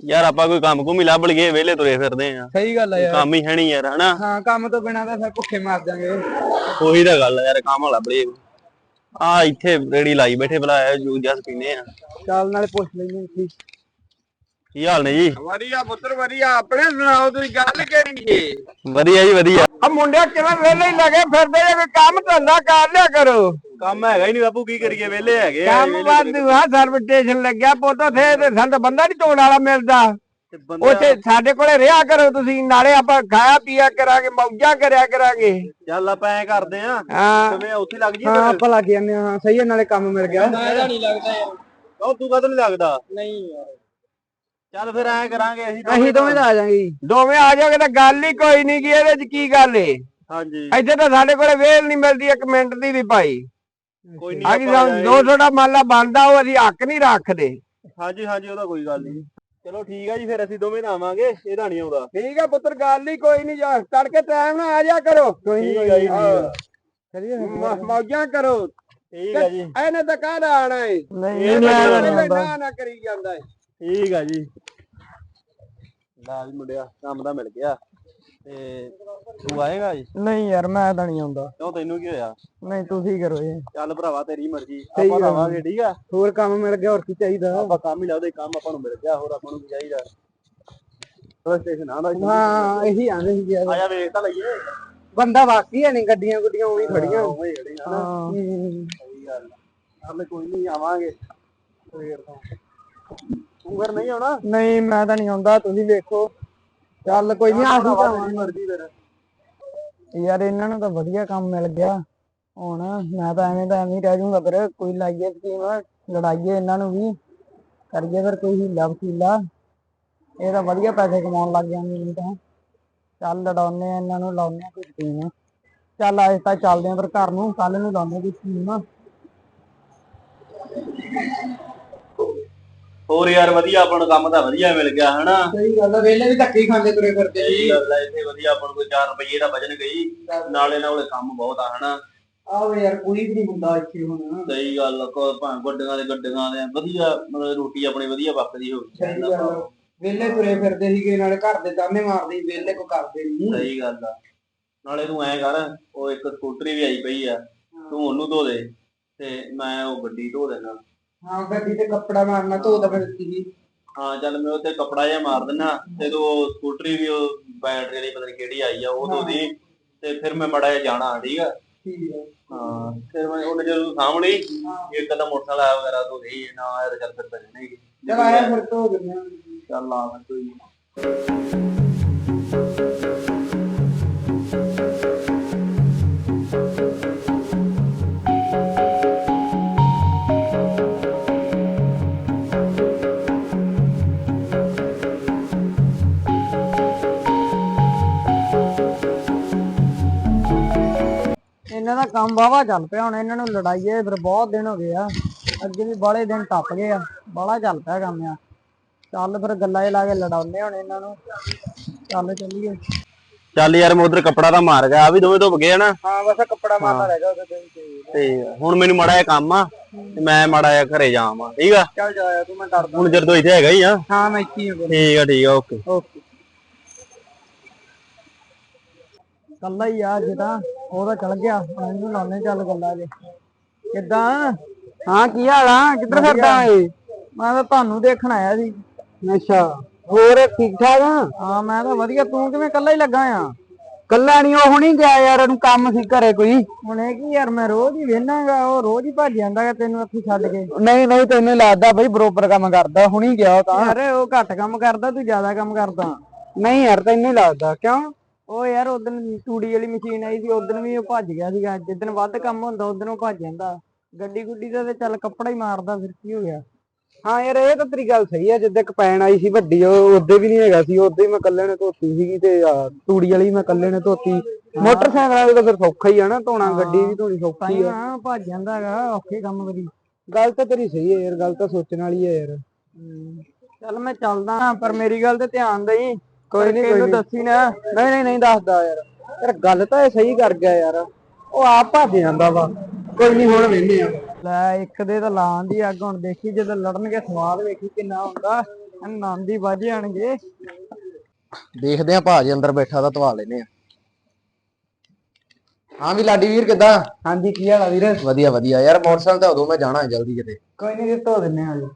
ਯਾਰ ਆਪਾਂ ਕੋਈ ਕੰਮ ਕੁਮ ਲੱਭ ਲਈਏ ਵਿਹਲੇ ਤੁਰੇ ਫਿਰਦੇ ਆ ਸਹੀ ਗੱਲ ਆ ਯਾਰ। ਕੰਮ ਹੀ ਹੈ ਨਹੀਂ ਯਾਰ ਹਨਾ? ਹਾਂ ਕੰਮ ਤੋਂ ਬਿਨਾਂ ਤਾਂ ਫਿਰ ਭੁੱਖੇ ਮਰ ਜਾਾਂਗੇ। ਉਹੀ ਤਾਂ ਗੱਲ ਆ ਯਾਰ ਕੰਮ ਲੱਭ ਲਈਏ। ਆ ਇੱਥੇ ਰੇੜੀ ਲਾਈ ਬੈਠੇ ਬਲਾ ਜੂਸ ਜਸ ਪੀਨੇ ਆ। ਚੱਲ ਨਾਲੇ ਪੁੱਛ ਲੈਂਦੇ ਠੀਕ ਕੀ ਹਾਲ ਨੇ ਜੀ? ਵਧੀਆ ਪੁੱਤਰ ਵਧੀਆ। ਆਪਣੇ ਸੁਣਾਓ ਤੁਸੀਂ ਗੱਲ ਕਿਹੜੀ ਏ ਵਧੀਆ ਜੀ ਵਧੀਆ। ਆ ਮੁੰਡਿਆ ਕਿਵੇਂ ਵੇਲੇ ਹੀ ਲੱਗੇ ਫਿਰਦੇ ਜੇ ਕੋਈ ਕੰਮ ਧੰਦਾ ਕਰ ਲਿਆ ਕਰੋ। ਕੰਮ ਹੈਗਾ ਹੀ ਨਹੀਂ ਬਾਪੂ ਕੀ ਕਰੀਏ ਵਿਹਲੇ ਹੈਗੇ ਕੰਮ ਵਾਧੂ ਆ ਸਰਵਿਸਟੇਸ਼ਨ ਲੱਗਿਆ ਪੁੱਤ ਥੇ ਤੇ ਸਾਨੂੰ ਬੰਦਾ ਨਹੀਂ ਤੋੜ ਵਾਲਾ ਮਿਲਦਾ। ਉੱਥੇ ਸਾਡੇ ਕੋਲੇ ਰਿਹਾ ਕਰੋ ਤੁਸੀਂ ਨਾਲੇ ਆਪਾਂ ਖਾਇਆ ਪੀਆ ਕਰਾਂਗੇ ਮੌਜਾਂ ਕਰਿਆ ਕਰਾਂਗੇ। ਚੱਲ ਆਪਾਂ ਐ ਕਰਦੇ ਆ ਹਾਂ। ਕਿਵੇਂ ਉੱਥੇ ਲੱਗ ਜੀ ਹਾਂ ਆਪਾਂ ਲੱਗ ਜਾਂਦੇ ਹਾਂ ਸਹੀ ਹੈ ਨਾਲੇ ਕੰਮ ਮਿਲ ਗਿਆ। ਨਹੀਂ ਲੱਗਦਾ ਯਾਰ। ਉਹ ਤੂੰ ਕਦੋਂ ਨਹੀਂ ਲੱਗਦਾ? ਨਹੀਂ ਯਾਰ। ਚੱਲ ਫਿਰ ਐ ਕਰਾਂਗੇ ਅਸੀਂ ਅਸੀਂ ਦੋਵੇਂ ਆ ਜਾਾਂਗੇ ਦੋਵੇਂ ਆ ਜਾਓਗੇ ਤਾਂ ਗੱਲ ਹੀ ਕੋਈ ਨਹੀਂ ਕੀ ਇਹਦੇ ਚ ਕੀ ਗੱਲ ਏ? ਹਾਂਜੀ। ਇੱਥੇ ਤਾਂ ਸਾਡੇ ਕੋਲੇ ਵੇਲ ਨਹੀਂ ਮਿਲਦੀ ਇੱਕ ਮਿੰਟ ਦੀ ਵੀ ਭਾਈ। ਕੋਈ ਆ ਕੀ ਆਪਾਂ ਦੋ ਥੋੜਾ ਮੰਨ ਲਾ ਬਣਦਾ ਉਹ ਅਸੀਂ ਹੱਕ ਨਹੀਂ ਰੱਖਦੇ। ਹਾਂਜੀ ਹਾਂਜੀ ਉਹਦਾ ਕੋਈ ਗੱਲ ਨਹੀਂ। ਚਲੋ ਠੀਕ ਆ ਜੀ ਫਿਰ ਅਸੀਂ ਦੋਵੇਂ ਆਵਾਂਗੇ ਇਹਦਾ ਨਹੀਂ ਆਉਂਦਾ। ਠੀਕ ਆ ਪੁੱਤਰ ਗੱਲ ਹੀ ਕੋਈ ਨਹੀਂ ਜਾ ਤੜਕੇ ਟਾਈਮ ਨਾਲ ਆ ਜਾ ਕਰੋ। ਕੋਈ ਠੀਕ ਆ ਜੀ, ਠੀਕ ਆ। ਮ- ਮੌਜਾਂ ਕਰੋ। ਠੀਕ ਆ ਜੀ। ਇਹਨੇ ਤਾਂ ਕਾਹਦਾ ਆਣਾ ਏ? ਨਹੀਂ, ਨਹੀਂ ਨਾ ਨਾ ਕਰੀ ਜਾਂਦਾ ਏ। ਠੀਕ ਆ ਜੀ। ਲਾ ਵੀ ਮੁੰਡਿਆ ਕੰਮ ਦਾ ਮਿਲ ਗਿਆ। ਤੇ ਤੂੰ ਆਏਗਾ ਜੀ? ਨਹੀਂ ਯਾਰ ਮੈਂ ਤਾਂ ਨਹੀਂ ਆਉਂਦਾ। ਕਿਉਂ ਤੈਨੂੰ ਕੀ ਹੋਇਆ? ਨਹੀਂ ਤੁਸੀਂ ਕਰੋ ਇਹ ਚੱਲ ਭਰਾਵਾ ਤੇਰੀ ਮਰਜ਼ੀ। ਆਪਾਂ। ਲਾਵਾਂਗੇ ਠੀਕ ਆ? ਹੋਰ ਕੰਮ ਮਿਲ ਗਿਆ ਹੋਰ ਕੀ ਚਾਹੀਦਾ? ਆਪਾਂ ਕੰਮ ਹੀ ਲਾਉਦੇ ਕੰਮ ਆਪਾਂ ਨੂੰ ਮਿਲ ਗਿਆ ਹੋਰ ਆਪਾਂ ਨੂੰ ਕੀ ਚਾਹੀਦਾ? ਬਸ ਸਟੇਸ਼ਨ ਆ ਦਾ ਹਾਂ ਇਹੀ ਆਂਦੇ ਸੀ ਯਾਰ ਆਇਆ ਵੇਖ ਤਾਂ ਲਈਏ। ਬੰਦਾ ਵਾਕੀ ਹੈ ਨਹੀਂ ਗੱਡੀਆਂ ਗੁੱਡੀਆਂ ਉਹੀ ਖੜੀਆਂ। ਉਹ ਹਾਂ ਸਹੀ ਗੱਲ ਕੋਈ ਨਹੀਂ ਆਵਾਂਗੇ। ਫੇਰ ਤਾਂ। ਤੂੰ ਫਿਰ ਨਹੀਂ ਆਉਣਾ? ਨਹੀਂ ਮੈਂ ਤਾਂ ਨਹੀਂ ਆਉਂਦਾ ਤੁਸੀਂ ਵੇਖੋ। ਚੱਲ ਕੋਈ ਨਹੀਂ ਆਸੀ ਤੇਰੀ ਮਰਜ਼ੀ ਫਿਰ। ਯਾਰ ਇਹਨਾਂ ਨੂੰ ਤਾਂ ਵਧੀਆ ਕੰਮ ਮਿਲ ਗਿਆ। ਹੁਣ ਮੈਂ ਤਾਂ ਐਵੇਂ ਤਾਂ ਐਵੇਂ ਹੀ ਰਹਿ ਜਾਊਂਗਾ ਫਿਰ ਕੋਈ ਲਾਈਏ ਸਕੀਮ ਲੜਾਈਏ ਇਹਨਾਂ ਨੂੰ ਵੀ ਕਰੀਏ ਫਿਰ ਕੋਈ ਹੀਲਾ ਵਸੀਲਾ। ਇਹ ਤਾਂ ਵਧੀਆ ਪੈਸੇ ਕਮਾਉਣ ਲੱਗ ਜਾਂਦੇ ਨਹੀਂ ਤਾਂ। ਚੱਲ ਲੜਾਉਨੇ ਆ ਇਹਨਾਂ ਨੂੰ ਲਾਉਨੇ ਆ ਕੋਈ ਸਕੀਮ ਚੱਲ ਅੱਜ ਤਾਂ ਚੱਲਦੇ ਆ ਫਿਰ ਘਰ ਨੂੰ ਕੱਲ ਨੂੰ ਲਾਉਨੇ ਕੋਈ ਸਕੀਮ ਹੋਰ ਯਾਰ ਵਧੀਆ ਆਪਾਂ ਨੂੰ ਕੰਮ ਤਾਂ ਵਧੀਆ ਮਿਲ ਗਿਆ ਹਨਾ? ਸਹੀ ਗੱਲ ਆ ਵੇਲੇ ਵੀ ਧੱਕੇ ਹੀ ਖਾਂਦੇ ਤੁਰੇ ਫਿਰਦੇ ਸਹੀ ਗੱਲ ਆ ਇੱਥੇ ਵਧੀਆ ਆਪਾਂ ਨੂੰ ਕੋਈ 4 ਰੁਪਏ ਦਾ ਵਜਨ ਗਈ ਨਾਲੇ ਨਾਲੇ ਕੰਮ ਬਹੁਤ ਆ ਹਨਾ? ਆਹੋ ਯਾਰ ਕੋਈ ਵੀ ਨਹੀਂ ਹੁੰਦਾ ਇੱਥੇ ਹੁਣ। ਸਹੀ ਗੱਲ ਆ, ਕੋ ਭਾਂ ਗੱਡੀਆਂ ਦੇ ਗੱਡੀਆਂ ਦੇ ਵਧੀਆ ਮਤਲਬ ਰੋਟੀ ਆਪਣੀ ਵਧੀਆ ਪੱਕਦੀ ਹੋਊਗੀ ਸਹੀ ਗੱਲ ਆ। ਵੇਲੇ ਤੁਰੇ ਫਿਰਦੇ ਸੀਗੇ ਨਾਲੇ ਘਰ ਦੇ ਤਾਨੇ ਮਾਰਦੇ ਸੀ ਵੇਲੇ ਕੋ ਕਰਦੇ ਨਹੀਂ ਸਹੀ ਗੱਲ ਆ। ਨਾਲੇ ਤੂੰ ਐਂ ਕਰ ਉਹ ਇੱਕ ਸਕੂਟਰੀ ਵੀ ਆਈ ਪਈ ਆ ਤੂੰ ਉਹਨੂੰ ਧੋ ਦੇ ਤੇ ਮੈਂ ਉਹ ਗੱਡੀ ਧੋ ਦੇਣਾ ਹਾਂ ਗੱਡੀ ਤੇ ਕੱਪੜਾ ਮਾਰਨਾ ਧੋ ਤਾਂ ਫਿਰ ਸੀ। ਹਾਂ ਚੱਲ ਮੈਂ ਉੱਤੇ ਕਪੜਾ ਜਿਹਾ ਮਾਰ ਦਿੰਨਾ ਤੇ ਤੂੰ ਉਹ ਸਕੂਟਰੀ ਵੀ ਉਹ ਬੈਟਰੀ ਦੀ ਪਤਾ ਕਿਹੜੀ ਆਈ ਆ ਉਹ ਧੋ ਦੀ ਤੇ ਫਿਰ ਮੈਂ ਮੜਾ ਜਿਹਾ ਜਾਣਾ ਠੀਕ ਆ? ਠੀਕ ਹੈ ਹਾਂ ਫਿਰ ਮੈਂ ਉਹਨੇ ਜਦੋਂ ਸਾਹਮਣੇ ਹੀ ਇੱਕ ਕਦਮ ਮੋਟਰਸਾਈਕਲ ਆਇਆ ਵਗੈਰਾ ਤੋਂ ਨਹੀਂ ਨਾ ਆਇਆ ਤਾਂ ਚੱਲ ਫਿਰ ਤਾਂ ਨਹੀਂ ਚਲ ਆਇਆ ਫਿਰ ਦਿੰਦੇ ਹਾਂ। ਚੱਲ ਆ ਫਿਰ ਇਹਨਾਂ ਦਾ ਕੰਮ ਵਾਵਾ ਚੱਲ ਪਿਆ ਹੁਣ ਇਹਨਾਂ ਨੂੰ ਲੜਾਈਏ ਫਿਰ ਬਹੁਤ ਦਿਨ ਹੋ ਗਏ ਆ। ਅੱਗੇ ਵੀ ਬਾਹਲੇ ਦਿਨ ਟੱਪ ਗਏ ਆ ਬਾਹਲਾ ਚੱਲ ਪਿਆ ਕੰਮ ਆ। ਚੱਲ ਫਿਰ ਗੱਲਾਂ 'ਚ ਲਾ ਕੇ ਲੜਾਉਂਦੇ ਹੁਣ ਇਹਨਾਂ ਨੂੰ। ਚੱਲ ਚੱਲੀਏ। ਚੱਲ ਯਾਰ ਮੈਂ ਉਧਰ ਕਪੜਾ ਤਾਂ ਮਾਰ ਗਿਆ ਆ ਵੀ ਦੋਵੇਂ ਧੁੱਪ ਗਏ ਆ ਨਾ। ਹਾਂ ਬਸ ਕੱਪੜਾ ਮਾਰਨਾ ਰਹਿ ਗਿਆ ਉਹਦੇ ਤੇ ਤੇ। ਹੁਣ ਮੈਨੂੰ ਮਾੜਾ ਜਿਹਾ ਕੰਮ ਆ ਤੇ ਮੈਂ ਮਾੜਾ ਜਿਹਾ ਘਰੇ ਜਾਵਾਂ ਠੀਕ ਆ? ਚੱਲ ਜਾਇਆ ਤੂੰ ਮੈਂ ਡਰਦਾ। ਹੁਣ ਜਦੋਂ ਇੱਥੇ ਹੈਗਾ ਹੀ ਆ। ਹਾਂ ਮੈਂ ਇੱਥੇ ਹੀ ਹਾਂ ਠੀਕ ਆ ਠੀਕ ਆ ਓਕੇ। ਓਕੇ। ਕੱਲਾ ਹੀ ਆ ਅੱਜ ਤਾਂ ਉਹ ਤਾਂ ਚਲ ਗਿਆ ਇਹਨੂੰ ਲਾਉਣੇ ਚੱਲ ਗੱਲਾਂ ਜੇ। ਕਿੱਦਾਂ? ਹਾਂ ਕੀ ਹਾਲ ਆ? ਕਿੱਧਰ ਫਿਰਦਾ ਏ? ਮੈਂ ਤਾਂ ਤੁਹਾਨੂੰ ਦੇਖਣ ਆਇਆ ਸੀ। ਅੱਛਾ ਹੋਰ ਠੀਕ ਠਾਕ ਆ? ਹਾਂ ਮੈਂ ਤਾਂ ਵਧੀਆ। ਤੂੰ ਕਿਵੇਂ ਕੱਲਾ ਹੀ ਲੱਗਾ ਆ? ਕੱਲਾ ਨਹੀਂ ਉਹ ਹੁਣੀ ਗਿਆ ਯਾਰ ਉਹਨੂੰ ਕੰਮ ਸੀ ਘਰੇ ਕੋਈ। ਹੁਣ ਇਹ ਕੀ ਯਾਰ ਮੈਂ ਰੋਜ਼ ਹੀ ਵੇਖਾਂਗਾ ਉਹ ਰੋਜ਼ ਹੀ ਭੱਜ ਜਾਂਦਾ ਗਾ ਤੈਨੂੰ ਇੱਥੇ ਛੱਡ ਕੇ। ਨਹੀਂ ਨਹੀਂ ਤੈਨੂੰ ਲੱਗਦਾ ਬਈ ਬਰੋਬਰ ਕੰਮ ਕਰਦਾ ਹੁਣੀ ਗਿਆ ਤਾਂ। ਯਾਰ ਉਹ ਘੱਟ ਕੰਮ ਕਰਦਾ ਤੂੰ ਜ਼ਿਆਦਾ ਕੰਮ ਕਰਦਾ। ਨਹੀਂ ਯਾਰ ਤੈਨੂੰ ਲੱਗਦਾ। ਕਿਉਂ? ਉਹ ਯਾਰ ਉਦੋਂ ਤੂੜੀ ਵਾਲੀ ਮਸ਼ੀਨ ਆਈ ਸੀ ਉਦੋਂ ਵੀ ਉਹ ਭੱਜ ਗਿਆ ਸੀਗਾ ਜਿੱਦਣ ਵੱਧ ਕੰਮ ਹੁੰਦਾ ਉਦੋਂ ਉਹ ਭੱਜ ਜਾਂਦਾ। ਗੱਡੀ ਗੁੱਡੀ ਦਾ ਤੇ ਚੱਲ ਕੱਪੜਾ ਹੀ ਮਾਰਦਾ ਫਿਰ ਕੀ ਹੋ ਗਿਆ। ਹਾਂ ਯਾਰ ਇਹ ਤਾਂ ਤੇਰੀ ਗੱਲ ਸਹੀ ਹੈ ਜਿੱਦੇ ਕਪੈਣ ਆਈ ਸੀ ਵੱਡੀ ਉਹ ਉਹਦੇ ਵੀ ਨਹੀਂ ਹੈਗਾ ਸੀ ਉਹਦੇ ਮੈਂ ਕੱਲੇ ਨੇ ਧੋਤੀ ਸੀਗੀ ਤੇ ਆਹ ਤੂੜੀ ਵਾਲੀ ਮੈਂ ਕੱਲੇ ਨੇ ਧੋਤੀ। ਮੋਟਰਸਾਈਕਲ ਵਾਲੇ ਤਾਂ ਫਿਰ ਸੌਖਾ ਹੀ ਆ ਨਾ ਧੋਣਾ ਗੱਡੀ ਵੀ ਧੋਣੀ ਸੌਖੀ ਆ। ਹਾਂ ਭੱਜ ਜਾਂਦਾ ਹੈਗਾ ਔਖੇ ਕੰਮ ਕਰੀ। ਗੱਲ ਤਾਂ ਤੇਰੀ ਸਹੀ ਹੈ ਯਾਰ ਗੱਲ ਤਾਂ ਸੋਚਣ ਵਾਲੀ ਹੈ ਯਾਰ। ਚੱਲ ਮੈਂ ਚੱਲਦਾ ਪਰ ਮੇਰੀ ਗੱਲ ਤੇ ਧਿਆਨ ਦੇਈ। ਕੋਈ ਨਹੀਂ ਕੋਈ ਦੱਸੀ ਨਾ। ਨਹੀਂ ਨਹੀਂ ਨਹੀਂ ਦੱਸਦਾ ਯਾਰ। ਯਾਰ ਗੱਲ ਤਾਂ ਇਹ ਸਹੀ ਕਰ ਗਿਆ ਯਾਰ। ਉਹ ਆਪ ਭੱਜ ਜਾਂਦਾ ਵਾ। ਕੋਈ ਨਹੀਂ ਹੁਣ ਵੇਨੇ ਆ। ਲੈ ਇੱਕ ਦੇ ਤਾਂ ਲਾਂ ਦੀ ਅੱਗ ਹੁਣ ਦੇਖੀ ਜਦੋਂ ਲੜਨਗੇ ਸਵਾਦ ਵੇਖੀ ਕਿੰਨਾ ਹੁੰਦਾ। ਨਾਂਦੀ ਵੱਜ ਜਾਣਗੇ। ਦੇਖਦੇ ਆ ਭਾਜੀ ਅੰਦਰ ਬੈਠਾ ਤਾਂ ਧਵਾ ਲੈਨੇ ਆ। ਹਾਂ ਵੀ ਲਾਡੀ ਵੀਰ ਕਿੱਦਾਂ? ਹਾਂਜੀ ਕੀ ਹਾਲ ਆ ਵੀਰ? ਵਧੀਆ ਵਧੀਆ। ਯਾਰ ਮੋਟਰਸਾਈਕਲ ਤਾਂ ਉਦੋਂ ਮੈਂ ਜਾਣਾ ਜਲਦੀ ਕਿਤੇ। ਕੋਈ ਨਹੀਂ ਧੋ ਦਿੰਨੇ ਆ ਜੀ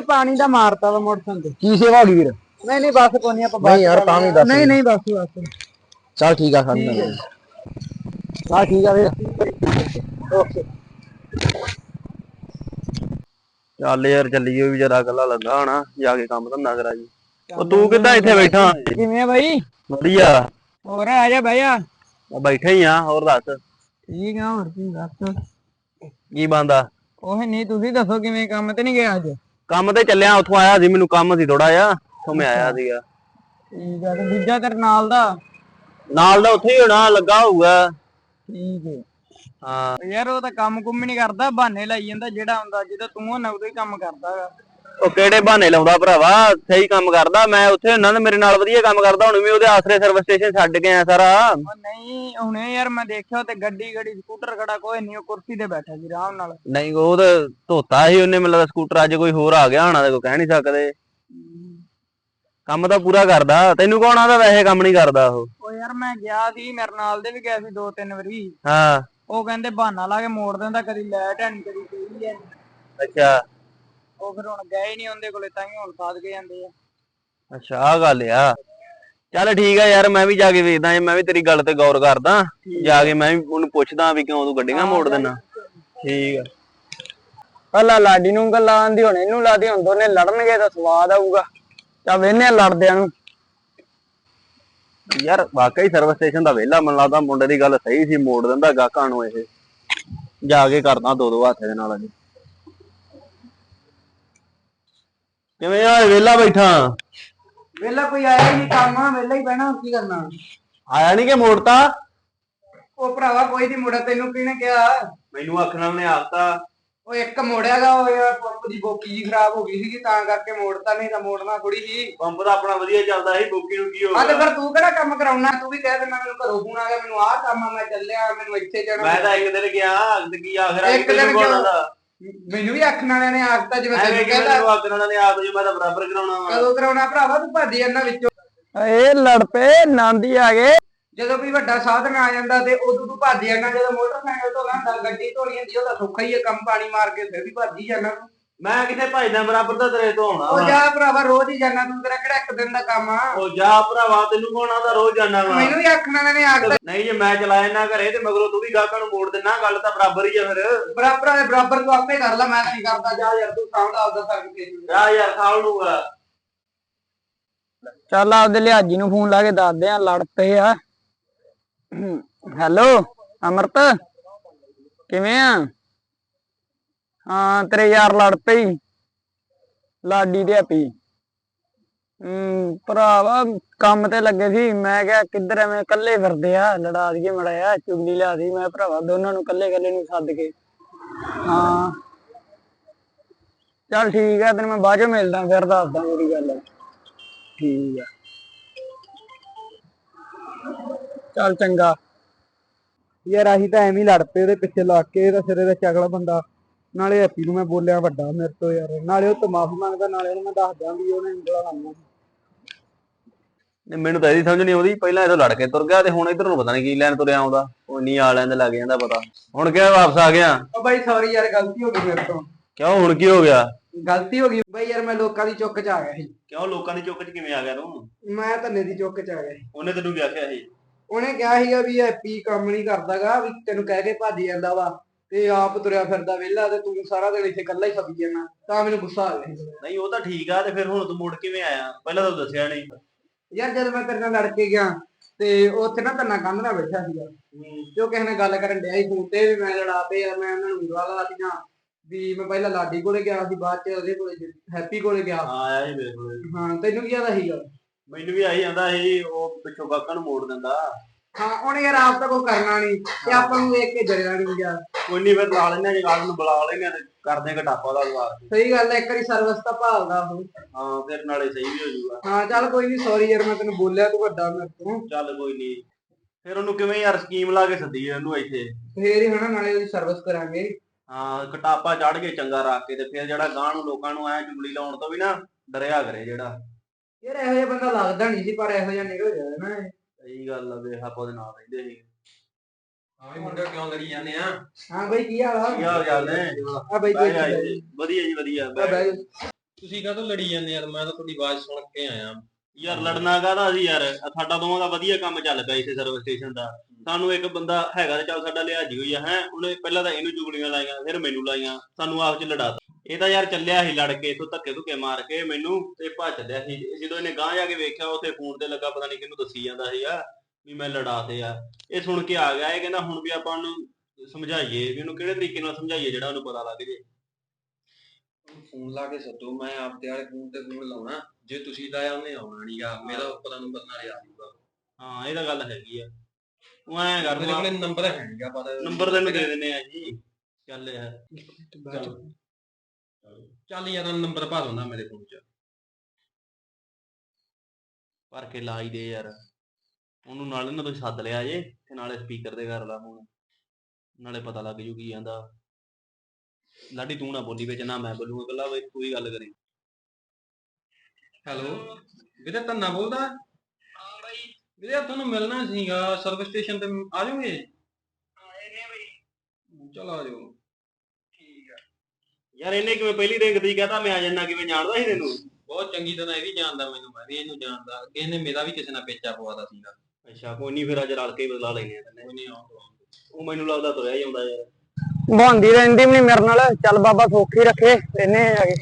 ਵੀਰ ਪਾਣੀ ਦਾ ਮਾਰਤਾ ਵਾ ਮੋਟਰਸਾਈਕਲ ਤੇ। ਕੀ ਸੇਵਾ ਹੋ ਗਈ ਵੀਰ? ਨਹੀਂ ਨਹੀਂ ਬਸ ਕੋਈ ਨਹੀਂ ਆਪਾਂ ਨਹੀਂ ਯਾਰ ਤਾਂ ਵੀ ਦੱਸ ਨਹੀਂ ਨਹੀਂ ਬਸ ਬਸ। ਚੱਲ ਠੀਕ ਆ ਖੰਡ ਹਾਂ ਠੀਕ ਆ ਵੀਰ। ਓਕੇ। ਚੱਲ ਯਾਰ ਚੱਲੀਏ ਵੀ ਜਰਾ ਗੱਲਾਂ ਲੱਗਾ ਹੋਣਾ ਜਾ ਕੇ ਕੰਮ ਧੰਦਾ ਕਰਾ ਜੀ। ਉਹ ਤੂੰ ਕਿੱਦਾਂ ਇੱਥੇ ਬੈਠਾ? ਕਿਵੇਂ ਆ ਬਾਈ? ਵਧੀਆ। ਹੋਰ ਆ ਜਾ ਜਾ ਮੈਂ ਬੈਠਾ ਹੀ ਆ ਹੋਰ ਦੱਸ। ਠੀਕ ਆ ਹੋਰ ਕੀ ਦੱਸ। ਕੀ ਬੰਦਾ ਉਹ ਨਹੀਂ ਤੁਸੀਂ ਦੱਸੋ ਕਿਵੇਂ ਕੰਮ ਤੇ ਨਹੀਂ ਗਿਆ ਅੱਜ? ਕੰਮ ਤੇ ਚੱਲਿਆ ਉੱਥੋਂ ਆਇਆ ਸੀ ਮੈਨੂੰ ਕੰਮ ਸੀ ਥੋੜਾ ਜਿਹਾ ਉੱਥੋਂ ਮੈਂ ਆਇਆ ਸੀਗਾ। ਠੀਕ ਆ ਤੇ ਦੂਜਾ ਤੇਰੇ ਨਾਲ ਦਾ? ਨਾਲ ਦਾ ਉੱਥੇ ਹੀ ਹੋਣਾ ਲੱਗਾ ਹੋਊਗਾ। ਠੀਕ ਹੈ ਹਾਂ। ਯਾਰ ਉਹ ਤਾਂ ਕੰਮ ਕੁੰਮ ਨਹੀਂ ਕਰਦਾ ਬਹਾਨੇ ਲਾਈ ਜਾਂਦਾ ਜਿਹੜਾ ਹੁੰਦਾ ਜਦੋਂ ਤੂੰ ਉਹਨਾਂ ਉਦੋਂ ਹੀ ਕੰਮ ਕਰਦਾ ਗਾ। ਉਹ ਕਿਹੜੇ ਬਹਾਨੇ ਲਾਉਂਦਾ ਭਰਾਵਾ? ਸਹੀ ਕੰਮ ਕਰਦਾ। ਮੈਂ ਉੱਥੇ ਹੁੰਨਾ ਤੇ ਮੇਰੇ ਨਾਲ ਵਧੀਆ ਕੰਮ ਕਰਦਾ। ਹੁਣ ਵੀ ਉਹਦੇ ਆਸਰੇ ਸਰਵਿਸ ਸਟੇਸ਼ਨ ਛੱਡ ਕੇ ਆਇਆ ਸਾਰਾ। ਉਹ ਨਹੀਂ ਹੁਣੇ ਯਾਰ ਮੈਂ ਦੇਖਿਆ ਤੇ ਗੱਡੀ ਗੱਡੀ ਸਕੂਟਰ ਖੜਾ ਕੋਈ ਨਹੀਂ ਉਹ ਕੁਰਸੀ ਤੇ ਬੈਠਾ ਸੀ ਆਰਾਮ ਨਾਲ। ਨਹੀਂ ਉਹ ਤਾਂ ਧੋਤਾ ਸੀ ਉਹਨੇ ਮੈਨੂੰ ਲੱਗਦਾ ਸਕੂਟਰ ਅੱਜ ਕੋਈ ਹੋਰ ਆ ਗਿਆ ਹੋਣਾ ਤੇ ਕੋਈ ਕਹਿ ਨਹੀਂ ਸਕਦੇ। ਕੰਮ ਤਾਂ ਪੂਰਾ ਕਰਦਾ। ਤੈਨੂੰ ਕੌਣ ਆਦਾ ਵੈਸੇ ਕੰਮ ਨਹੀਂ ਕਰਦਾ ਉਹ? ਉਹ ਯਾਰ ਮੈਂ ਗਿਆ ਸੀ ਮੇਰੇ ਨਾਲ ਦੇ ਵੀ ਗਿਆ ਸੀ ਦੋ ਤਿੰਨ ਵਾਰੀ। ਹਾਂ। ਉਹ ਕਹਿੰਦੇ ਬਹਾਨਾ ਲਾ ਕੇ ਮੋੜ ਦਿੰਦਾ ਕਦੀ ਲੈਟ ਹੈ ਨਹੀਂ ਕਦੀ ਕੋਈ ਹੈ ਨੀ। ਅੱਛਾ। ਉਹ ਫਿਰ ਹੁਣ ਗਏ ਨਹੀਂ ਉਹਦੇ ਕੋਲੇ ਤਾਂ ਹੀ ਹੁਣ ਸਾਧ ਕੇ ਜਾਂਦੇ ਆ। ਅੱਛਾ ਆ ਗੱਲ ਆ। ਚੱਲ ਠੀਕ ਆ ਯਾਰ ਮੈਂ ਵੀ ਜਾ ਕੇ ਵੇਖਦਾ ਮੈਂ ਵੀ ਤੇਰੀ ਗੱਲ ਤੇ ਗੌਰ ਕਰਦਾ। ਜਾ ਕੇ ਮੈਂ ਵੀ ਉਹਨੂੰ ਪੁੱਛਦਾ ਵੀ ਕਿਉਂ ਤੂੰ ਗੱਡੀਆਂ ਮੋੜ ਦਿੰਦਾ। ਠੀਕ ਆ। ਪਹਿਲਾਂ ਲਾਡੀ ਨੂੰ ਗੱਲਾਂ ਆਂਦੀ ਹੁਣ ਇਹਨੂੰ ਲਾਦੀ ਹੁਣ ਦੋਨੇ ਲੜਨਗੇ ਤਾਂ ਸਵਾਦ ਆਊਗਾ। ਤਾਂ ਵੇਨੇ ਲੜਦਿਆਂ ਨੂੰ। ਯਾਰ ਵਾਕਈ ਸਰਵਿਸ ਸਟੇਸ਼ਨ ਦਾ ਵਿਹਲਾ ਮੈਨੂੰ ਲੱਗਦਾ ਮੁੰਡੇ ਦੀ ਗੱਲ ਸਹੀ ਸੀ ਮੋੜ ਦਿੰਦਾ ਗਾਹਕਾਂ ਨੂੰ ਇਹ। ਜਾ ਕੇ ਕਰਦਾ ਦੋ ਦੋ ਹੱਥ ਦੇ ਨਾਲ ਅਜੇ। ਕਿਵੇਂ ਆ? ਵਿਹਲਾ ਬੈਠਾ। ਵੇਲਾ ਕੋਈ ਆਇਆ ਹੀ ਨਹੀਂ ਕੰਮ ਵੇਲਾ ਹੀ ਬਹਿਣਾ ਕੀ ਕਰਨਾ? ਆਇਆ ਨਹੀਂ ਕਿ ਮੋੜਤਾ ਉਹ ਭਰਾਵਾ ਕੋਈ ਨਹੀਂ ਮੁੜਾ ਤੈਨੂੰ ਕਿਹਨੇ ਕਿਹਾ? ਮੈਨੂੰ ਆਖਣਾ ਉਹਨੇ ਆਖਤਾ। ਉਹ ਇੱਕ ਮੋੜਿਆਗਾ ਉਹ ਯਾਰ ਪੰਪ ਦੀ ਬੋਕੀ ਜੀ ਖਰਾਬ ਹੋ ਗਈ ਸੀਗੀ ਤਾਂ ਕਰਕੇ ਮੋੜਤਾ ਨਹੀਂ ਤਾਂ ਮੋੜਨਾ ਥੋੜੀ ਸੀ। ਪੰਪ ਦਾ ਆਪਣਾ ਵਧੀਆ ਚੱਲਦਾ ਸੀ ਬੋਕੀ ਨੂੰ ਕੀ ਹੋ ਆ ਤੇ ਗਿਆ? ਫਿਰ ਤੂੰ ਕਿਹੜਾ ਕੰਮ ਕਰਾਉਣਾ? ਤੂੰ ਵੀ ਕਹਿ ਦੇਣਾ ਮੈਨੂੰ ਘਰੋਂ ਫੋਨ ਆ ਗਿਆ ਮੈਨੂੰ ਆਹ ਕੰਮ ਆ ਮੈਂ ਚੱਲਿਆ ਮੈਨੂੰ ਇੱਥੇ ਜਾਣਾ। ਮੈਂ ਤਾਂ ਇੱਕ ਦਿਨ ਗਿਆ ਤੇ ਕੀ ਆਖਰਾ ਇੱਕ ਦਿਨ ਗਿਆ। ਮੈਨੂੰ ਵੀ ਆਖਣ ਵਾਲਿਆਂ ਨੇ ਆਖਤਾ ਜਿਵੇਂ ਐਵੇਂ ਤੈਨੂੰ ਕਿ ਕਹਿੰਦਾ। ਮੈਨੂੰ ਆਖਣਾ ਨੇ ਆਪ ਜੀ ਮੈਂ ਤਾਂ ਬਰਾਬਰ ਕਰਾਉਣਾ ਵਾ। ਕਦੋਂ ਕਰਾਉਣਾ ਭਰਾਵਾ? ਤੂੰ ਭੱਜ ਜਾਂਦਾ ਵਿੱਚੋਂ। ਏ ਲੜ ਪਏ ਨਾਂਦੀ ਆ ਗਏ। ਜਦੋਂ ਵੀ ਵੱਡਾ ਸਾਧਨ ਆ ਜਾਂਦਾ ਤੇ ਉਦੋਂ ਤੂੰ ਭੱਜ ਜਾਂਦਾ ਜਦੋਂ ਮੋਟਰਸਾਈਕਲ ਤੋਂ ਲਾਂਦਾ ਗੱਡੀ ਧੋਣੀ ਹੁੰਦੀ ਉਹ ਤਾਂ ਸੌਖਾ ਹੀ ਹੈ ਕੰਮ ਪਾਣੀ ਮਾਰ ਕੇ ਫਿਰ ਵੀ ਭੱਜ ਹੀ ਜਾਂਦਾ ਤੂੰ। ਮੈਂ ਕਿੱਥੇ ਭਜਦਾ ਬਰਾਬਰ ਤਾਂ ਤੇਰੇ ਤੋਂ ਆਉਣਾ ਉਹ ਵਾ। ਜਾ ਭਰਾਵਾ ਰੋਜ਼ ਹੀ ਜਾਂਦਾ ਤੂੰ ਤੇਰਾ ਕਿਹੜਾ ਇੱਕ ਦਿਨ ਦਾ ਕੰਮ ਆ? ਉਹ ਜਾ ਭਰਾਵਾ ਤੈਨੂੰ ਕੌਣ ਆਦਾ ਰੋਜ਼ ਜਾਣਾ ਵਾ? ਮੈਨੂੰ ਵੀ ਆਖਣ ਵਾਲਿਆਂ ਨੇ ਆਖਤਾ ਨਹੀਂ ਜੇ ਮੈਂ ਚਲਾਇਆ ਨਾ ਘਰੇ ਤੇ ਮਗਰੋਂ ਤੂੰ ਵੀ ਗਾਹਕਾਂ ਨੂੰ ਮੋੜ ਦਿੰਨਾ ਗੱਲ ਤਾਂ ਬਰਾਬਰ ਹੀ ਆ ਫਿਰ। ਬਰਾਬਰ ਦੇ ਬਰਾਬਰ ਤੂੰ ਆਪੇ ਕਰ ਲੈ ਮੈਂ ਨਹੀਂ ਕਰਦਾ। ਜਾ ਯਾਰ ਤੂੰ ਸਾਹਮਣਾ ਆਪਦਾ ਸਰਕ ਕੇ ਜਾ ਯਾਰ ਖਾਲ ਲੂਗਾ ਚੱਲ ਆਪਦੇ ਲਿਆਜੀ ਨੂੰ ਫੋਨ ਲਾ ਕੇ ਦੱਸਦੇ ਆ ਲੜ ਪਏ ਆ। ਹੈਲੋ ਅਮਰਤ ਕਿਵੇਂ ਆ? ਹਾਂ, ਤੇਰੇ ਯਾਰ ਲੜ ਪਈ। ਲਾਡੀ ਦੇ ਆਪੀ ਭਰਾਵਾ, ਕੰਮ ਤੇ ਲੱਗੇ ਸੀ। ਮੈਂ ਕਿਹਾ, ਕਿੱਧਰ ਐਵੇਂ ਇਕੱਲੇ ਫਿਰਦੇ ਆ? ਲੜਾ ਦਈਏ ਮੜਾਇਆ ਚੁਗਲੀ ਲਿਆ ਦੀ ਮੈਂ ਭਰਾਵਾ, ਦੋਨਾਂ ਨੂੰ ਇਕੱਲੇ ਇਕੱਲੇ ਨੂੰ ਸੱਦ ਕੇ। ਹਾਂ। ਚੱਲ ਠੀਕ ਆ, ਤੈਨੂੰ ਮੈਂ ਬਾਅਦ ਚ ਮਿਲਦਾ, ਫਿਰ ਦੱਸਦਾ ਮੇਰੀ ਗੱਲ। ਠੀਕ ਆ। ਚੱਲ ਚੰਗਾ। ਯਾਰ, ਅਸੀਂ ਤਾਂ ਐਵੇਂ ਹੀ ਲੜ ਪਏ, ਉਹਦੇ ਪਿੱਛੇ ਲੱਗ ਕੇ, ਇਹਦਾ ਸਿਰੇ ਦਾ ਚਗਲਾ ਬੰਦਾ। ਨਾਲੇ ਹੈਪੀ ਨੂੰ ਮੈਂ ਬੋਲਿਆ ਵੱਡਾ ਮੇਰੇ ਤੋਂ ਯਾਰ ਨਾਲੇ ਉਹ ਤੋਂ ਮਾਫੀ ਮੰਗਦਾ ਨਾਲੇ ਉਹਨੂੰ ਮੈਂ ਦੱਸਦਾ ਵੀ ਉਹਨੇ ਉਂਗਲਾਂ ਲਾਈਆਂ। ਮੈਨੂੰ ਤਾਂ ਇਹਦੀ ਸਮਝ ਨਹੀਂ ਆਉਂਦੀ ਪਹਿਲਾਂ ਇਹਦੋਂ ਲੜ ਕੇ ਤੁਰ ਗਿਆ ਤੇ ਹੁਣ ਇਧਰ ਨੂੰ ਪਤਾ ਨਹੀਂ ਕੀ ਲੈਣ ਤੁਰਿਆ ਆਉਂਦਾ ਉਹ ਨਹੀਂ ਆ ਲੈਂਦੇ ਲੱਗ ਜਾਂਦਾ ਪਤਾ। ਹੁਣ ਕਿਹਾ ਵਾਪਸ ਆ ਗਿਆ? ਉਹ ਬਾਈ ਸੌਰੀ ਯਾਰ ਗਲਤੀ ਹੋ ਗਈ ਮੇਰੇ ਤੋਂ। ਕਿਉਂ ਹੁਣ ਕੀ ਹੋ ਗਿਆ? ਗਲਤੀ ਹੋ ਗਈ। ਬਾਈ ਯਾਰ ਮੈਂ ਲੋਕਾਂ ਦੀ ਚੁੱਕ ਚ ਆ ਗਿਆ ਸੀ। ਕਿਉਂ ਲੋਕਾਂ ਦੀ ਚੁੱਕ 'ਚ ਕਿਵੇਂ ਆ ਗਿਆ ਤੂੰ? ਮੈਂ ਧੰਨੇ ਦੀ ਚੁੱਕ ਚ ਆ ਗਿਆ ਸੀ। ਉਹਨੇ ਤੈਨੂੰ ਕੀ ਆਖਿਆ ਸੀ? ਉਹਨੇ ਕਿਹਾ ਸੀਗਾ ਵੀ ਹੈਪੀ ਕੰਮ ਨਹੀਂ ਕਰਦਾਗਾ ਵੀ ਤੈਨੂੰ ਕਹਿ ਕੇ ਭੱਜ ਜਾਂਦਾ ਵਾ। ਤੇ ਆਪ ਤੁਰਿਆ ਫਿਰਦਾ ਵਿਹਲਾ ਤੇ ਤੂੰ ਸਾਰਾ ਦਿਨ ਇੱਥੇ ਇਕੱਲਾ ਹੀ ਫਸੀ ਜਾਣਾ ਤਾਂ ਮੈਨੂੰ ਗੁੱਸਾ ਆ ਗਿਆ। ਸੀ। ਨਹੀਂ ਉਹ ਤਾਂ ਠੀਕ ਆ ਤੇ ਫਿਰ ਹੁਣ ਤੂੰ ਮੁੜ ਕਿਵੇਂ ਆਇਆ? ਪਹਿਲਾਂ ਤਾਂ ਤੂੰ ਦੱਸਿਆ ਨਹੀਂ। ਯਾਰ ਜਦ ਮੈਂ ਤੇਰੇ ਨਾਲ ਲੜ ਕੇ ਗਿਆ ਤੇ ਉੱਥੇ ਨਾ ਤੰਨਾ ਕੰਧ ਨਾਲ ਬੈਠਾ ਸੀਗਾ। ਤੇ ਉਹ ਕਿਸੇ ਨਾਲ ਗੱਲ ਕਰਨ ਡਿਆ ਸੀ ਫੋਨ ਤੇ ਵੀ ਮੈਂ ਲੜਾ ਪਏ ਯਾਰ ਮੈਂ ਉਹਨਾਂ ਨੂੰ ਉਂਗਲਾਂ ਲਾਤੀਆਂ ਵੀ ਮੈਂ ਪਹਿਲਾਂ ਲਾਡੀ ਕੋਲੇ ਗਿਆ ਸੀ ਬਾਅਦ ਚ ਉਹਦੇ ਕੋਲੇ ਹੈਪੀ ਕੋਲੇ ਗਿਆ। ਹਾਂ ਆਇਆ ਸੀ ਮੇਰੇ ਕੋਲ। ਹਾਂ ਤੈਨੂੰ ਕੀ ਆਦਾ ਸੀਗਾ? ਮੈਨੂੰ ਵੀ ਆਈ ਜਾਂਦਾ ਸੀ ਉਹ ਪਿੱਛੋਂ ਗਾਹਕਾਂ ਨੂੰ ਮੋੜ ਦਿੰਦਾ। ਹਾਂ ਉਹਨੇ ਯਾਰ ਆਪ ਤਾਂ ਕੋਈ ਕਰਨਾ ਨਹੀਂ ਤੇ ਆਪਾਂ ਨੂੰ ਵੇਖ ਕੇ ਜਰਿਆ ਨਹੀਂ ਗਿਆ। ਕੋਈ ਨਹੀਂ ਫਿਰ ਲਾ ਲੈਣੇ ਜੇ ਗੱਲ ਨੂੰ ਬੁਲਾ ਲੈਣੇ ਤੇ ਕਰਦੇ ਘਟਾਪਾ ਦਾ ਲਵਾ ਸਹੀ ਗੱਲ ਹੈ ਇੱਕ ਵਾਰੀ ਸਰਵਿਸ ਤਾਂ ਭਾਲਦਾ ਉਹ। ਹਾਂ ਫਿਰ ਨਾਲੇ ਸਹੀ ਵੀ ਹੋ ਜਾਊਗਾ। ਹਾਂ ਚੱਲ ਕੋਈ ਨਹੀਂ ਸੌਰੀ ਯਾਰ ਮੈਂ ਤੈਨੂੰ ਬੋਲਿਆ ਤੂੰ ਵੱਡਾ ਮੇਰੇ ਤੋਂ। ਚੱਲ ਕੋਈ ਨਹੀਂ ਫਿਰ ਉਹਨੂੰ ਕਿਵੇਂ ਯਾਰ ਸਕੀਮ ਲਾ ਕੇ ਸੱਦੀ ਇਹਨੂੰ ਇੱਥੇ? ਫੇਰ ਹੀ ਹਨਾ ਨਾਲੇ ਉਹਦੀ ਸਰਵਿਸ ਕਰਾਂਗੇ। ਹਾਂ ਘਟਾਪਾ ਚੜ ਕੇ ਚੰਗਾ ਰੱਖ ਕੇ ਤੇ ਫਿਰ ਜਿਹੜਾ ਗਾਂ ਨੂੰ ਲੋਕਾਂ ਨੂੰ ਐ ਚੁਗਲੀ ਲਾਉਣ ਤੋਂ ਵੀ ਨਾ ਡਰਿਆ ਕਰੇ ਜਿਹੜਾ। ਯਾਰ ਇਹੋ ਜਿਹਾ ਬੰਦਾ ਲੱਗਦਾ ਨਹੀਂ ਸੀ ਪਰ ਇਹੋ ਜਿਹਾ ਨਿਕਲ ਗਿਆ ਨਾ। ਸਹੀ ਗੱਲ ਆ ਵੇ ਆਪਾਂ ਉਹਦੇ ਨਾਲ ਰਹਿੰਦੇ ਸੀ ਹਾਂ ਵੀ ਮੁੰਡੇ ਕਿਉਂ ਲੜੀ ਜਾਂਦੇ ਆ? ਹਾਂ ਬਈ ਕੀ ਹਾਲ ਆ? ਕੀ ਹਾਲ ਚਾਲ ਨੇ? ਆ ਬਈ ਕੀ ਜਾ। ਵਧੀਆ ਜੀ ਵਧੀਆ ਆ ਬਹਿ। ਬਈ ਤੁਸੀਂ ਕਾਹਤੋਂ ਲੜੀ ਜਾਂਦੇ ਯਾਰ? ਮੈਂ ਤਾਂ ਤੁਹਾਡੀ ਆਵਾਜ਼ ਸੁਣ ਕੇ ਆਇਆ। ਯਾਰ ਲੜਨਾ ਕਾਹਦਾ ਸੀ ਯਾਰ? ਆਹ ਸਾਡਾ ਦੋਵਾਂ ਦਾ ਵਧੀਆ ਕੰਮ ਚੱਲ ਪਿਆ ਇਸੇ ਸਰਵਿਸ ਸਟੇਸ਼ਨ ਦਾ। ਸਾਨੂੰ ਇੱਕ ਬੰਦਾ ਹੈਗਾ ਤੇ ਚੱਲ ਸਾਡਾ ਲਿਹਾਜੀ ਹੋਈ ਆ ਹੈ? ਉਹਨੇ ਪਹਿਲਾਂ ਤਾਂ ਇਹਨੂੰ ਚੁਗਲੀਆਂ ਲਾਈਆਂ ਫਿਰ ਮੈਨੂੰ ਲਾਈਆਂ। ਸਾਨੂੰ ਆਪ ਚ ਲੜਾਤਾ। ਇਹ ਤਾਂ ਯਾਰ ਚੱਲਿਆ ਸੀ ਲੜ ਕੇ ਇਥੋਂ ਧੱਕੇ ਧੁੱਕੇ ਮਾਰ ਕੇ ਮੈਨੂੰ ਤੇ ਭੱਜ ਚੱਲਿਆ ਸੀ। ਜਦੋਂ ਇਹਨੇ ਗਾਂ ਜਾ ਕੇ ਵੇਖਿਆ ਉੱਥੇ ਫੋਨ ਤੇ ਲੱਗਾ ਪਤਾ ਨਹੀਂ ਕਿਹਨੂੰ ਦੱਸੀ ਜਾਂਦਾ ਸੀਗਾ ਵੀ ਮੈਂ ਲੜਾਤੇ ਆ। ਇਹ ਸੁਣ ਕੇ ਆ ਗਿਆ ਇਹ ਕਹਿੰਦਾ ਹੁਣ ਵੀ ਆਪਾਂ ਨੂੰ ਸਮਝਾਈਏ ਵੀ ਉਹਨੂੰ ਕਿਹੜੇ ਤਰੀਕੇ ਨਾਲ ਸਮਝਾਈਏ ਜਿਹੜਾ ਉਹਨੂੰ ਪਤਾ ਲੱਗ ਜੇ। ਫੋਨ ਲਾ ਕੇ ਸੱਦੋ ਮੈਂ ਆਪਦੇ ਵਾਲੇ ਫੋਨ ਤੇ ਫੋਨ ਲਾਉਣਾ। ਜੇ ਤੁਸੀਂ ਲਾਇਆ ਉਹਨੇ ਆਉਣਾ ਨਹੀਂਗਾ ਮੇਰਾ ਪਤਾ ਨੰਬਰ ਨਾਲੇ ਆ ਜਾਊਗਾ ਹਾਂ ਇਹ ਤਾਂ ਗੱਲ ਹੈਗੀ ਆ। ਉਹ ਐਂ ਕਰ ਮੇਰੇ ਕੋਲੇ ਨੰਬਰ ਹੈ ਨਹੀਂਗਾ ਪਰ ਨੰਬਰ ਤੈਨੂੰ ਦੇ ਦਿੰਨੇ ਆ ਜੀ। ਚੱਲ ਯਾਰ ਚੱਲ ਯਾਰ ਨੰਬਰ ਪਾ ਦਿੰਦਾ ਮੇਰੇ ਫੋਨ 'ਚ। ਭਰ ਕੇ ਲਾ ਹੀ ਦੇ ਯਾਰ। ਉਹਨੂੰ ਨਾਲੇ ਨਾ ਤੁਸੀਂ ਸੱਦ ਲਿਆ ਜੇ ਤੇ ਨਾਲੇ ਸਪੀਕਰ ਤੇ ਕਰ ਲਾ ਹੁਣ ਨਾਲੇ ਪਤਾ ਲੱਗ ਜੂ ਕੀ ਜਾਂਦਾ ਲਾਡੀ ਤੂੰ ਨਾ ਬੋਲੀ ਵਿੱਚ ਨਾ ਮੈਂ ਬੋਲੂਗਾ ਕੱਲਾ ਵੇ ਤੂੰ ਹੀ ਗੱਲ ਕਰੀ। ਹੈਲੋ ਵੀਰੇ ਧੰਨਾ ਬੋਲਦਾ? ਹਾਂ ਬਾਈ। ਵੀਰੇ ਤੁਹਾਨੂੰ ਮਿਲਣਾ ਸੀਗਾ ਸਰਵਿਸ ਸਟੇਸ਼ਨ ਤੇ ਆ ਜਾਓਗੇ? ਚਲ ਆ ਜਾਓ। ਯਾਰ ਇਹਨੇ ਕਿਵੇਂ ਪਹਿਲੀ ਰਿੰਗ ਦੀ ਕਹਤਾ ਮੈਂ ਆ ਜੰਨਾ ਕਿਵੇਂ ਜਾਣਦਾ ਸੀ ਤੈਨੂੰ? ਬਹੁਤ ਚੰਗੀ ਤਰ੍ਹਾਂ ਇਹ ਵੀ ਜਾਣਦਾ ਮੈਨੂੰ ਮੈਂ ਵੀ ਇਹਨੂੰ ਜਾਣਦਾ। ਕਿਸੇ ਨੇ ਮੇਰਾ ਵੀ ਕਿਸੇ ਨਾਲ ਪੇਚਾ ਪਵਾਦਾ ਸੀਗਾ। ਅੱਛਾ ਕੋਈ ਨਹੀਂ ਫਿਰ ਅੱਜ ਰਲ ਕੇ ਹੀ ਬਦਲਾ ਲੈਨੇ ਆ ਤੈਨੇ। ਕੋਈ ਨਹੀਂ ਆਉਂਦਾ ਉਹ ਮੈਨੂੰ ਲੱਗਦਾ ਤੁਰਿਆ ਹੀ ਆਉਂਦਾ ਯਾਰ। ਬਹਾਂਦੀ ਰਹਿੰਦੀ ਵੀ ਨਹੀਂ ਮੇਰੇ ਨਾਲ। ਚੱਲ ਬਾਬਾ ਸੌਖੀ ਰੱਖੇ ਇਹਨੇ ਆ ਕੇ।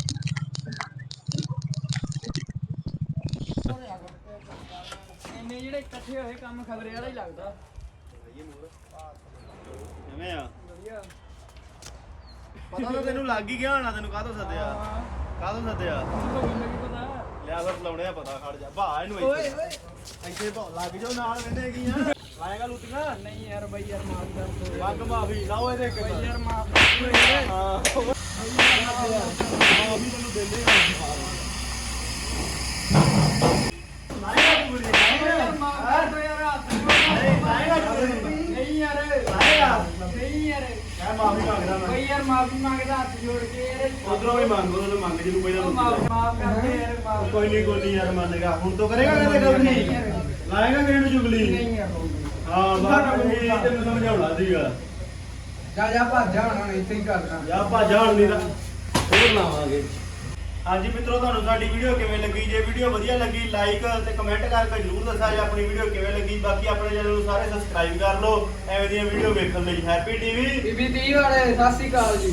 ਇੰਨੇ ਜਿਹੜੇ ਇਕੱਠੇ ਹੋਏ ਕੰਮ ਖਬਰੇ ਵਾਲਾ ਹੀ ਲੱਗਦਾ। ਕਿਵੇਂ ਆ? ਪਤਾ ਤਾਂ ਤੈਨੂੰ ਲੱਗ ਹੀ ਗਿਆ ਹੋਣਾ ਤੈਨੂੰ ਕਾਹਤੋਂ ਸੱਦਿਆ? ਕਾਹਤੋਂ ਸੱਦਿਆ? ਲਿਆ ਫਿਰ ਲਾਉਣੇ ਆ ਪਤਾ ਖੜ ਜਾ। ਭਾ ਇਹਨੂੰ ਓਏ ਓਏ। ਇੱਥੇ ਭਾ ਲੱਗ ਜਾਓ ਨਾਲ ਰਹਿੰਦੇ ਕੀ ਆ ਲਾਏਗਾ ਲੁੱਟੀਆਂ? ਨਹੀਂ ਯਾਰ ਬਈ ਯਾਰ ਮਾਫ ਕਰ ਦੋ। ਮੰਗ ਮਾਫੀ ਲਾਓ ਇਹਦੇ ਇੱਕ ਬਈ ਯਾਰ ਮਾਫ ਕਰ ਦੋ ਹਾਂ। ਮਾਫੀ ਤੈਨੂੰ ਦਿੰਦੇ ਆ। ਲਾਏਗਾ ਤੂੰ ਯਾਰ ਮਾਫ ਕਰ ਦੋ ਯਾਰ ਹੱਥ ਜੋੜ ਨਹੀਂ ਯਾਰ। ਨਹੀਂ ਯਾਰ। ਮੈਂ ਮਾਫੀ ਮੰਗਦਾ ਮੈਂ। ਬਈ ਯਾਰ ਮਾਫੀ ਮੰਗਦਾ ਹੱਥ ਜੋੜ ਕੇ ਯਾਰ। ਉਧਰੋਂ ਵੀ ਮੰਗ ਉਧਰੋਂ ਮੰਗ ਜਿਹਨੂੰ ਪਹਿਲਾਂ ਉਹ ਮਾਫ ਮਾਫ ਕਰ ਦੇ ਯਾਰ ਮਾਫ ਕੋਈ ਨਹੀਂ ਕੋਈ ਨਹੀਂ ਯਾਰ ਮੰਨੇਗਾ ਹੁਣ ਤੋਂ ਕਰੇਗਾ ਕਦੇ ਗੱਲ ਨਹੀਂ ਲਾਏਗਾ ਕਿਸੇ ਨੂੰ ਚੁਗਲੀ ਨਹੀਂ ਯਾਰ ਹਾਂ ਬਾਕੀ ਇਹ ਤੈਨੂੰ ਸਮਝਾਉਣਾ ਸੀਗਾ। ਜਾ ਜਾ ਭੱਜ ਜਾ ਹੁਣ ਇੱਥੇ ਹੀ ਕਰਨਾ ਯਾ ਭਾਜਾ ਹੁਣ ਨਹੀਂ ਤਾਂ। ਹੋਰ ਲਾਵਾਂਗੇ। ਹਾਂਜੀ ਮਿੱਤਰੋ, ਤੁਹਾਨੂੰ ਸਾਡੀ ਵੀਡੀਓ ਕਿਵੇਂ ਲੱਗੀ? ਜੇ ਵੀਡੀਓ ਵਧੀਆ ਲੱਗੀ ਲਾਈਕ ਤੇ ਕਮੈਂਟ ਕਰਕੇ ਜਰੂਰ ਦੱਸਿਆ ਜੇ ਆਪਣੀ ਵੀਡੀਓ ਕਿਵੇਂ ਲੱਗੀ। ਬਾਕੀ ਆਪਣੇ ਚੈਨਲ ਨੂੰ ਸਾਰੇ ਸਬਸਕ੍ਰਾਈਬ ਕਰ ਲਓ। ਐਵੇਂ ਦੀਆਂ ਵੀਡੀਓ ਵੇਖਣ ਲਈ ਹੈਪੀ ਟੀਵੀ ਬੀਬੀ ਤੀ ਵਾਲੇ, ਸਤਿ ਸ਼੍ਰੀ ਅਕਾਲ ਜੀ।